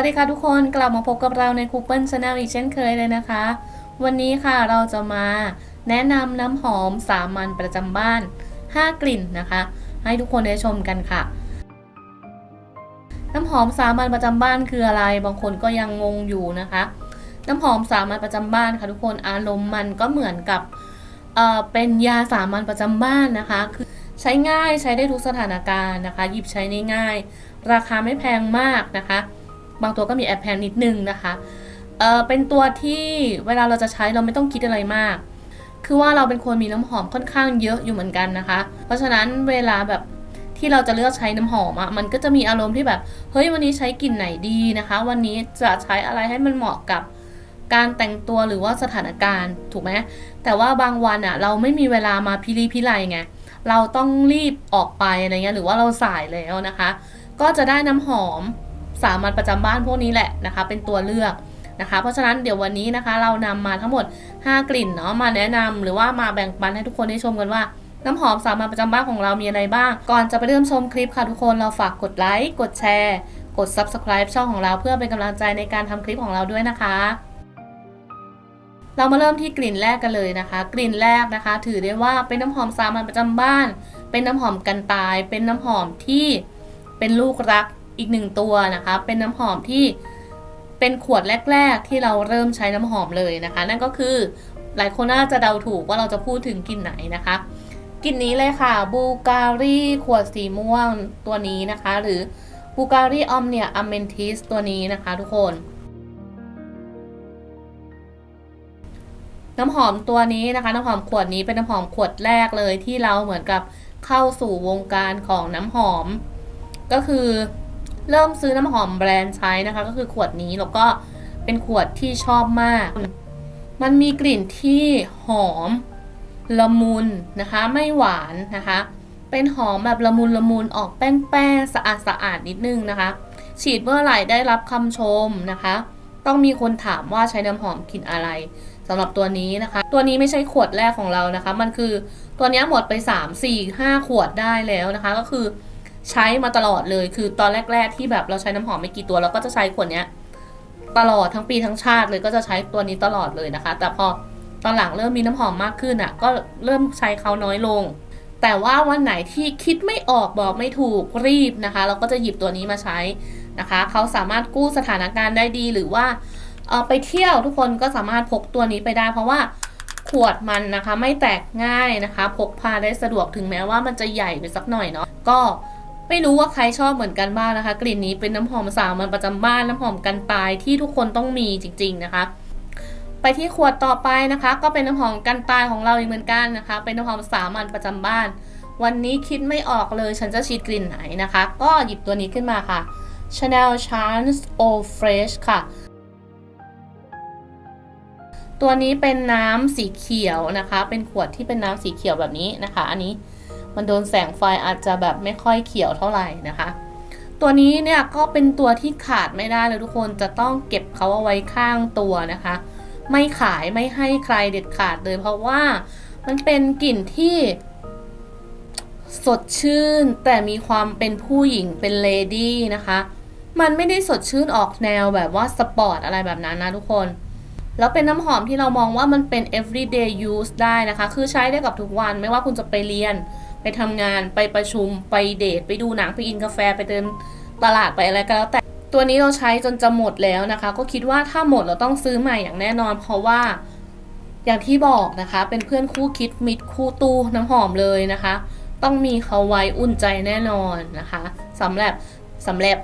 วัสดีค่ะทุกคนกลับมาพบกับเราในคูเปิลชาแนลอีกเช่นเคยเลยนะคะ วันนี้ค่ะเราจะมาแนะนำน้ำหอมสามัญประจำบ้าน 5 กลิ่นนะคะ ให้ทุกคนได้ชมกันค่ะ น้ำหอมสามัญประจำบ้านคืออะไร บางคนก็ยังงงอยู่นะคะ น้ำหอมสามัญประจำบ้านค่ะทุกคนอารมณ์มันก็เหมือนกับเออเป็นยาสามัญประจำบ้านนะคะคือใช้ง่ายใช้ได้ทุกสถานการณ์นะคะ หยิบใช้ได้ง่าย ราคาไม่แพงมากนะคะ บางตัวก็มีแอบแพงนิดนึงนะคะเออเป็นตัวที่เวลาเราจะใช้เราไม่ต้องคิดอะไรมาก คือว่าเราเป็นคนมีน้ำหอมค่อนข้างเยอะอยู่เหมือนกันนะคะ เพราะฉะนั้นเวลาแบบที่เราจะเลือกใช้น้ำหอมอะมันก็จะมีอารมณ์ที่แบบเฮ้ยวันนี้ใช้กลิ่นไหนดีนะคะ วันนี้จะใช้อะไรให้มันเหมาะกับการแต่งตัวหรือว่าสถานการณ์ถูกไหมแต่ว่าบางวันอะเราไม่มีเวลามาพิรีพิไลไงเราต้องรีบออกไปอะไรเงี้ยหรือว่าเราสายแล้วนะคะ ก็จะได้น้ำหอม สามัญประจำบ้านพวกนี้แหละนะคะ เป็นตัวเลือกนะคะ เพราะฉะนั้นเดี๋ยววันนี้นะคะ เรานำมาทั้งหมด 5 กลิ่นเนาะมาแนะนำหรือว่ามาแบ่งปันให้ทุกคนได้ชมกันว่าน้ำหอมสามัญประจำบ้านของเรามีอะไรบ้าง ก่อนจะไปเริ่มชมคลิปค่ะทุกคนเราฝากกดไลค์กดแชร์ กด subscribe ช่องของเราเพื่อเป็นกำลังใจในการทำคลิปของเราด้วยนะคะ เรามาเริ่มที่กลิ่นแรกกันเลยนะคะ กลิ่นแรกนะคะ ถือได้ว่าเป็นน้ำหอมสามัญประจำบ้าน เป็นน้ำหอมกันตาย เป็นน้ำหอมที่เป็นลูกรัก อีกหนึ่งตัวนะคะ เป็นน้ำหอมที่เป็นขวดแรก ๆ ที่เราเริ่มใช้น้ำหอมเลยนะคะ นั่นก็คือหลายคนน่าจะเดาถูกว่าเราจะพูดถึงกลิ่นไหนนะคะกลิ่นนี้เลยค่ะบูการีขวดสีม่วงตัวนี้นะคะ หรือบูการีออมเนียอเมนทิสตัวนี้นะคะทุกคน น้ำหอมตัวนี้นะคะ น้ำหอมขวดนี้เป็นน้ำหอมขวดแรกเลยที่เราเหมือนกับเข้าสู่วงการของน้ำหอม ก็คือ เริ่มซื้อน้ำหอมแบรนด์ใช้นะคะ ก็คือขวดนี้แล้วก็เป็นขวดที่ชอบมาก มันมีกลิ่นที่หอมละมุนนะคะ ไม่หวานนะคะ เป็นหอมแบบละมุนละมุนออกแป้งแป้งสะอาดสะอาดนิดนึงนะคะ ฉีดเมื่อไหร่ได้รับคำชมนะคะ ต้องมีคนถามว่าใช้น้ำหอมกลิ่นอะไรสำหรับตัวนี้นะคะ ตัวนี้ไม่ใช่ขวดแรกของเรานะคะ มันคือตัวนี้หมดไป 3 4 5 ขวดได้แล้วนะคะ ก็คือ ใช้มาตลอดเลยคือตอนแรก ๆ ที่แบบเราใช้น้ำหอมไม่กี่ตัวเราก็จะใช้ขวดเนี้ยตลอดทั้งปีทั้งชาติเลยก็จะใช้ตัวนี้ตลอดเลยนะคะ แต่พอตอนหลังเริ่มมีน้ำหอมมากขึ้นอะ ก็เริ่มใช้เขาน้อยลง แต่ว่าวันไหนที่คิดไม่ออกบอกไม่ถูกรีบนะคะ เราก็จะหยิบตัวนี้มาใช้นะคะเขาสามารถกู้สถานการณ์ได้ดีหรือว่าเออไปเที่ยวทุกคนก็สามารถพกตัวนี้ไปได้ เพราะว่าขวดมันนะคะไม่แตกง่ายนะคะ พกพาได้สะดวกถึงแม้ว่ามันจะใหญ่ไปสักหน่อยเนาะก็ ไม่รู้ว่าใครชอบเหมือนกันบ้างนะคะ กลิ่นนี้เป็นน้ำหอมสาวมันประจำบ้านน้ำหอมกันตายที่ทุกคนต้องมีจริง ๆ นะคะไปที่ขวดต่อไปนะคะ ก็เป็นน้ำหอมกันตายของเราอีกเหมือนกันนะคะ เป็นน้ำหอมสามัญประจำบ้าน วันนี้คิดไม่ออกเลยฉันจะฉีดกลิ่นไหนนะคะ ก็หยิบตัวนี้ขึ้นมาค่ะ Chanel Chance Eau Fresh ค่ะ ตัวนี้เป็นน้ำสีเขียวนะคะ เป็นขวดที่เป็นน้ำสีเขียวแบบนี้นะคะ อันนี้ มันโดนแสงไฟอาจจะแบบไม่ค่อยเขียวเท่าไหร่นะคะ ตัวนี้เนี่ยก็เป็นตัวที่ขาดไม่ได้เลยทุกคนจะต้องเก็บเขาเอาไว้ข้างตัวนะคะ ไม่ขายไม่ให้ใครเด็ดขาดเลย เพราะว่ามันเป็นกลิ่นที่สดชื่นแต่มีความเป็นผู้หญิงเป็นเลดี้นะคะ มันไม่ได้สดชื่นออกแนวแบบว่าสปอร์ตอะไรแบบนั้นนะทุกคน แล้วเป็นน้ำหอมที่เรามองว่ามันเป็น everyday use ได้นะคะ คือใช้ได้กับทุกวันไม่ว่าคุณจะไปเรียน ทำงานไปประชุมไปเดทไปดูหนังไปกินกาแฟไปเดินตลาดไปอะไรก็แล้วแต่ตัวนี้เราใช้จนจะหมดแล้วนะคะ ก็คิดว่าถ้าหมดเราต้องซื้อใหม่อย่างแน่นอน เพราะว่าอย่างที่บอกนะคะ เป็นเพื่อนคู่คิดมิตรคู่ตู้น้ำหอมเลยนะคะ ต้องมีเขาไว้อุ่นใจแน่นอนนะคะสำหรับสำหรับ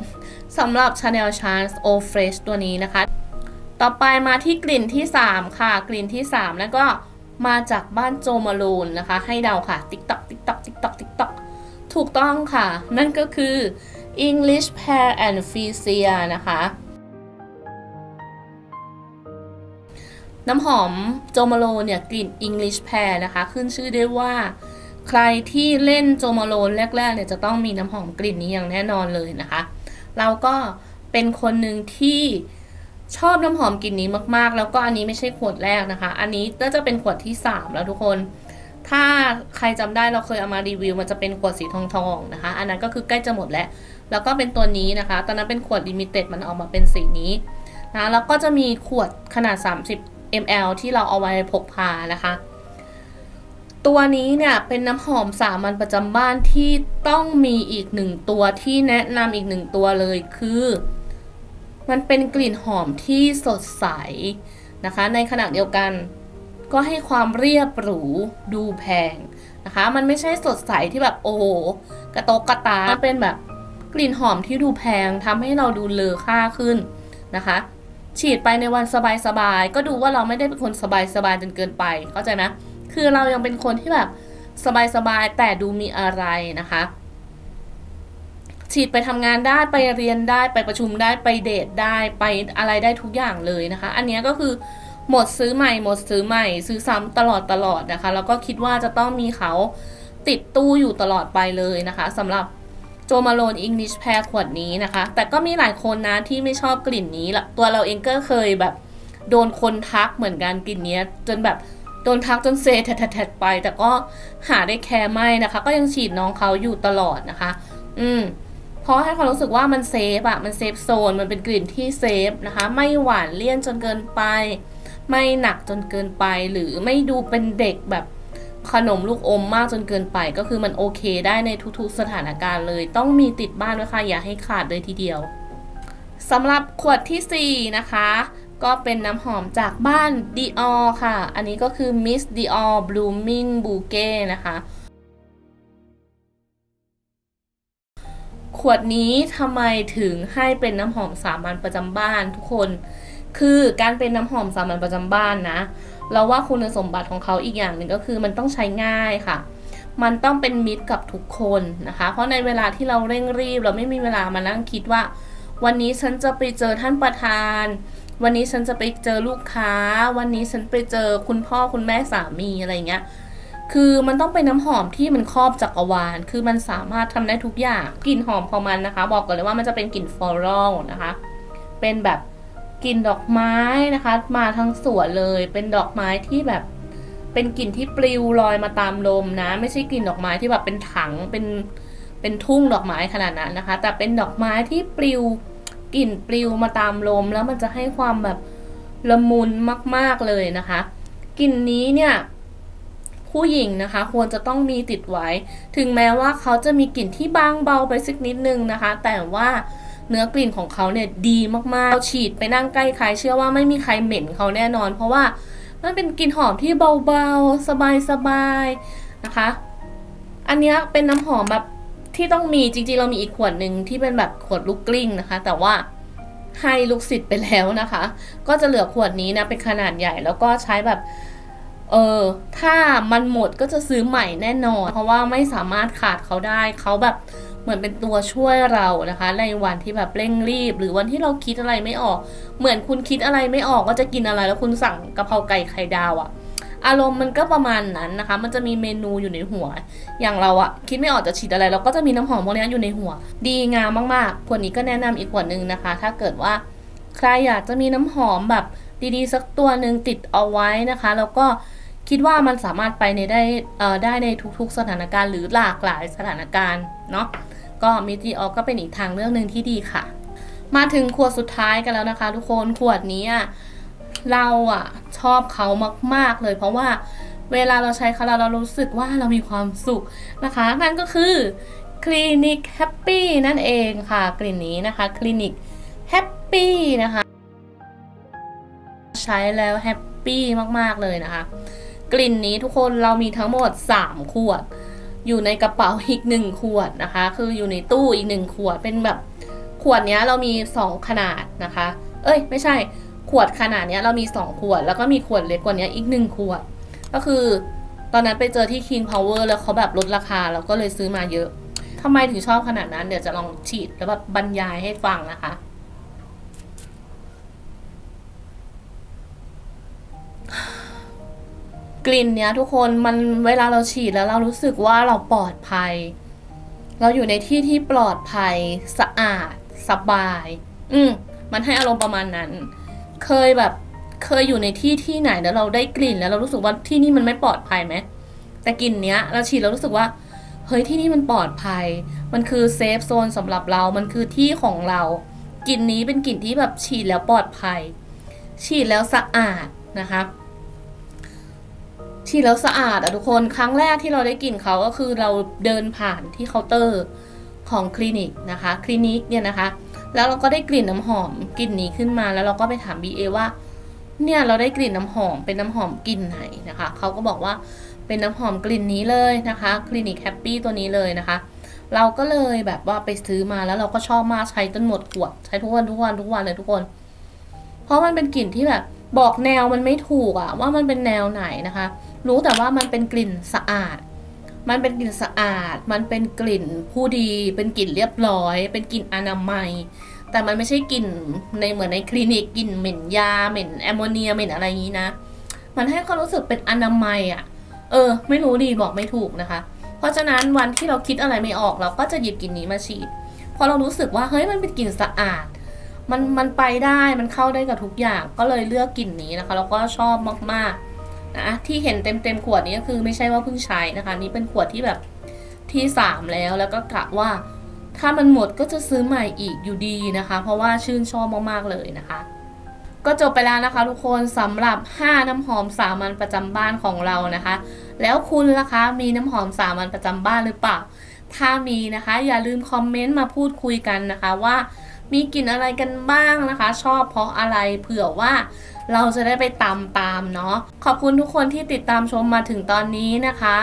สำหรับ Chanel Chance Eau Fresh ตัวนี้นะคะ ต่อไปมาที่กลิ่นที่ 3 ค่ะ กลิ่นที่ 3 แล้วก็มาจากบ้านโจมารูนนะคะ ให้เดาค่ะ ติ๊กติ๊กตักติ๊กตักถูกต้องค่ะ นั่นก็คือ English Pear and f i s i a นะคะ น้ำหอมโจมาโลเนี่ย กลิ่น English Pear นะคะ ขึ้นชื่อได้ว่า ใครที่เล่นโจมาโลแรก ๆ เนี่ย จะต้องมีน้ำหอมกลิ่นนี้อย่างแน่นอนเลยนะคะ เราก็เป็นคนหนึ่งที่ชอบน้ำหอมกลิ่นนี้มากๆ แล้วก็อันนี้ไม่ใช่ขวดแรกนะคะ อันนี้น่าจะเป็นขวดที่ 3 แล้วทุกคน ถ้าใครจำได้เราเคยเอามารีวิว มันจะเป็นขวดสีทองๆนะคะ อันนั้นก็คือใกล้จะหมดแล้ว แล้วก็เป็นตัวนี้นะคะ ตอนนั้นเป็นขวดลิมิเต็ดมันออกมาเป็นสีนี้นะแล้วก็จะมีขวดขนาด 30 ml ที่เราเอาไว้พกพานะคะ ตัวนี้เนี่ยเป็นน้ำหอมสามัญประจำบ้านที่ต้องมีอีกหนึ่งตัวที่แนะนำอีกหนึ่งตัวเลยคือ มันเป็นกลิ่นหอมที่สดใสนะคะ ในขณะเดียวกัน ก็ให้ความเรียบหรูดูแพงนะคะ มันไม่ใช่สดใสที่แบบโอ้กระโตกกระตามันเป็นแบบกลิ่นหอมที่ดูแพงทำให้เราดูเลอค่าขึ้นนะคะ ฉีดไปในวันสบายๆก็ดูว่าเราไม่ได้เป็นคนสบายๆจนเกินไปเข้าใจไหมคือเรายังเป็นคนที่แบบสบายๆแต่ดูมีอะไรนะคะฉีดไปทำงานได้ไปเรียนได้ไปประชุมได้ไปเดทได้ไปอะไรได้ทุกอย่างเลยนะคะ อันนี้ก็คือ หมดซื้อใหม่หมดซื้อใหม่ ซื้อซ้ำตลอดตลอดนะคะ แล้วก็คิดว่าจะต้องมีเขาติดตู้อยู่ตลอดไปเลยนะคะสำหรับโจมาโลนอิงลิชแพรขวดนี้นะคะ แต่ก็มีหลายคนนะที่ไม่ชอบกลิ่นนี้ละตัวเราเองก็เคยแบบ โดนคนทักเหมือนกันกลิ่นนี้จนแบบโดนทักจนเซแทดๆไป แต่ก็หาได้แคร์ไม่นะคะ ก็ยังฉีดน้องเขาอยู่ตลอดนะคะ อืมเพราะให้ความรู้สึกว่ามันเซฟอะมันเซฟโซนมันเป็นกลิ่นที่เซฟนะคะ ไม่หวานเลี่ยนจนเกินไป ไม่หนักจนเกินไปหรือไม่ดูเป็นเด็กแบบขนมลูกอมมากจนเกินไป ก็คือมันโอเคได้ในทุกๆสถานการณ์เลย ต้องมีติดบ้านด้วยค่ะอย่าให้ขาดเลยทีเดียวสำหรับขวดทีสี่4 นะคะ ก็เป็นน้ำหอมจากบ้าน Dior ค่ะ อันนี้ก็คือ Miss Dior Blooming Bouquet นะคะ ขวดนี้ทำไมถึงให้เป็นน้ำหอมสามัญประจำบ้านทุกคน คือการเป็นน้ำหอมสามัญประจำบ้านนะ เราว่าคุณสมบัติของเขาอีกอย่างหนึ่งก็คือมันต้องใช้ง่ายค่ะ มันต้องเป็นมิตรกับทุกคนนะคะ เพราะในเวลาที่เราเร่งรีบ เราไม่มีเวลามานั่งคิดว่า วันนี้ฉันจะไปเจอท่านประธาน วันนี้ฉันจะไปเจอลูกค้า วันนี้ฉันไปเจอคุณพ่อคุณแม่สามีอะไรเงี้ยคือมันต้องเป็นน้ำหอมที่มันครอบจักรวาล คือมันสามารถทำได้ทุกอย่าง กลิ่นหอมของมันนะคะ บอกก่อนเลยว่ามันจะเป็นกลิ่นฟลอรัลนะคะ เป็นแบบ กลิ่นดอกไม้นะคะ มาทั้งสวนเลย เป็นดอกไม้ที่แบบเป็นกลิ่นที่ปลิวลอยมาตามลมนะ ไม่ใช่กลิ่นดอกไม้ที่แบบเป็นถังเป็นเป็นทุ่งดอกไม้ขนาดนั้นนะคะ แต่เป็นดอกไม้ที่ปลิวกลิ่นปลิวมาตามลม แล้วมันจะให้ความแบบละมุนมาก ๆเลยนะคะกลิ่นนี้เนี่ยผู้หญิงนะคะ ควรจะต้องมีติดไว้ ถึงแม้ว่าเขาจะมีกลิ่นที่บางเบาไปสักนิดนึงนะคะ แต่ว่า เนื้อกลิ่นของเขาเนี่ยดีมากๆเราฉีดไปนั่งใกล้ใครเชื่อว่าไม่มีใครเหม็นเขาแน่นอน เพราะว่ามันเป็นกลิ่นหอมที่เบาๆ สบายๆนะคะ อันนี้เป็นน้ำหอมแบบที่ต้องมีจริงๆ เรามีอีกขวดหนึ่งที่เป็นแบบขวดลูกกลิ้งนะคะ แต่ว่าให้ลูกศิษย์ไปแล้วนะคะ ก็จะเหลือขวดนี้นะเป็นขนาดใหญ่แล้วก็ใช้แบบเออถ้ามันหมดก็จะซื้อใหม่แน่นอน เพราะว่าไม่สามารถขาดเขาได้เขาแบบ เหมือนเป็นตัวช่วยเรานะคะ ในวันที่แบบเร่งรีบ หรือวันที่เราคิดอะไรไม่ออก เหมือนคุณคิดอะไรไม่ออกว่าจะกินอะไรแล้วคุณสั่งกะเพราไก่ไข่ดาวอะอารมณ์มันก็ประมาณนั้นนะคะ มันจะมีเมนูอยู่ในหัว อย่างเราอะคิดไม่ออกจะฉีดอะไรเราก็จะมีน้ำหอมพวกนี้อยู่ในหัว ดีงามมากๆขวดนี้ก็แนะนำอีกขวดหนึ่งนะคะ ถ้าเกิดว่าใครอยากจะมีน้ำหอมแบบดีๆ สักตัวหนึ่งติดเอาไว้นะคะ แล้วก็คิดว่ามันสามารถไปในได้เอ่อได้ในทุกๆสถานการณ์หรือหลากหลายสถานการณ์เนาะ ก็มิติออก็เป็นอีกทางเรื่องหนึ่งที่ดีค่ะ มาถึงขวดสุดท้ายกันแล้วนะคะ ทุกคนขวดนี้เราอะชอบเขามาก ๆ เลย เพราะว่าเวลาเราใช้เขาแล้วเรารู้สึกว่าเรามีความสุขนะคะ นั่นก็คือคลินิกแฮปปี้นั่นเองค่ะ กลิ่นนี้นะคะคลินิกแฮปปี้นะคะ ใช้แล้วแฮปปี้มาก ๆ เลยนะคะ กลิ่นนี้ทุกคนเรามีทั้งหมด 3 ขวด อยู่ในกระเป๋าอีก1ขวดนะคะ คืออยู่ในตู้อีก1ขวดเป็นแบบขวดเนี้ยเรามี 2 ขนาดนะคะ เอ้ย ไม่ใช่ขวดขนาดเนี้ยเรามี 2 ขวด แล้วก็มีขวดเล็กกว่านี้อีก 1 ขวด ก็คือ ตอนนั้นไปเจอที่ King Power แล้วเขาแบบลดราคาเราก็เลยซื้อมาเยอะทำไมถึงชอบขนาดนั้น เดี๋ยวจะลองฉีดแล้วแบบบรรยายให้ฟังนะคะ กลิ่นเนี้ยทุกคนมันเวลาเราฉีดแล้วเรารู้สึกว่าเราปลอดภัย เราอยู่ในที่ที่ปลอดภัย สะอาด สบาย อืมมันให้อารมณ์ประมาณนั้น เคยแบบเคยอยู่ในที่ที่ไหนแล้วเราได้กลิ่นแล้วเรารู้สึกว่าที่นี่มันไม่ปลอดภัยไหมแต่กลิ่นเนี้ย เราฉีดเรารู้สึกว่าเฮ้ยที่นี่มันปลอดภัย มันคือเซฟโซนสำหรับเรา มันคือที่ของเรา กลิ่นนี้เป็นกลิ่นที่แบบฉีดแล้วปลอดภัย ฉีดแล้วสะอาดนะคะ ฉีดแล้วสะอาดอะทุกคนครั้งแรกที่เราได้กลิ่นเขาก็คือเราเดินผ่านที่เคาน์เตอร์ของคลินิกนะคะ คลินิกเนี่ยนะคะ แล้วเราก็ได้กลิ่นน้ำหอมกลิ่นนี้ขึ้นมาแล้วเราก็ไปถาม BA ว่า เนี่ยเราได้กลิ่นน้ำหอมเป็นน้ำหอมกลิ่นไหนนะคะเขาก็บอกว่าเป็นน้ำหอมกลิ่นนี้เลยนะคะคลินิกแฮปปี้ตัวนี้เลยนะคะ เราก็เลยแบบว่าไปซื้อมาแล้วเราก็ชอบมากใช้จนหมดขวดใช้ทุกวันทุกวันทุกวันเลยทุกคน เพราะมันเป็นกลิ่นที่แบบ บอกแนวมันไม่ถูกอะว่ามันเป็นแนวไหนนะคะ รู้แต่ว่ามันเป็นกลิ่นสะอาด มันเป็นกลิ่นสะอาด มันเป็นกลิ่นผู้ดี เป็นกลิ่นเรียบร้อย เป็นกลิ่นอนามัย แต่มันไม่ใช่กลิ่นในเหมือนในคลินิกกลิ่นเหม็นยาเหม็นแอมโมเนียเหม็นอะไรอย่างนี้นะ มันให้ความรู้สึกเป็นอนามัยอะเออ ไม่รู้ดีบอกไม่ถูกนะคะ เพราะฉะนั้นวันที่เราคิดอะไรไม่ออกเราก็จะหยิบกลิ่นนี้มาฉีดพราะเรารู้สึกว่าเฮ้ยมันเป็นกลิ่นสะอาด มันมันไปได้มันเข้าได้กับทุกอย่างก็เลยเลือกกลิ่นนี้นะคะแล้วก็ชอบมากๆนะที่เห็นเต็มเต็มขวดนี้ก็คือไม่ใช่ว่าเพิ่งใช้นะคะ นี่เป็นขวดที่แบบที่สามแล้วแล้วก็กะว่า ถ้ามันหมดก็จะซื้อใหม่อีกอยู่ดีนะคะ เพราะว่าชื่นชอบมากๆเลยนะคะ ก็จบไปแล้วนะคะ ทุกคนสำหรับ 5 น้ำหอมสามัญประจำบ้านของเรานะคะ แล้วคุณล่ะคะมีน้ำหอมสามัญประจำบ้านหรือเปล่า ถ้ามีนะคะ อย่าลืมคอมเมนต์มาพูดคุยกันนะคะว่า มีกลิ่นอะไรกันบ้างนะคะ ชอบเพราะอะไรเผื่อว่าเราจะได้ไปตามตามเนาะขอบคุณทุกคนที่ติดตามชมมาถึงตอนนี้นะคะ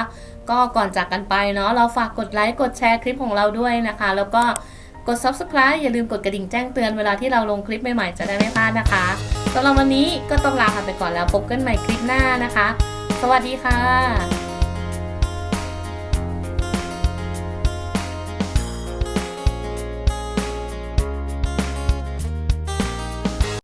ก็ก่อนจากกันไปเนาะเราฝากกดไลค์กดแชร์คลิปของเราด้วยนะคะ แล้วก็กด subscribe อย่าลืมกดกระดิ่งแจ้งเตือนเวลาที่เราลงคลิปใหม่ๆ จะได้ไม่พลาดนะคะสำหรับวันนี้ก็ต้องลาไปก่อนแล้วพบกันใหม่คลิปหน้านะคะ สวัสดีค่ะ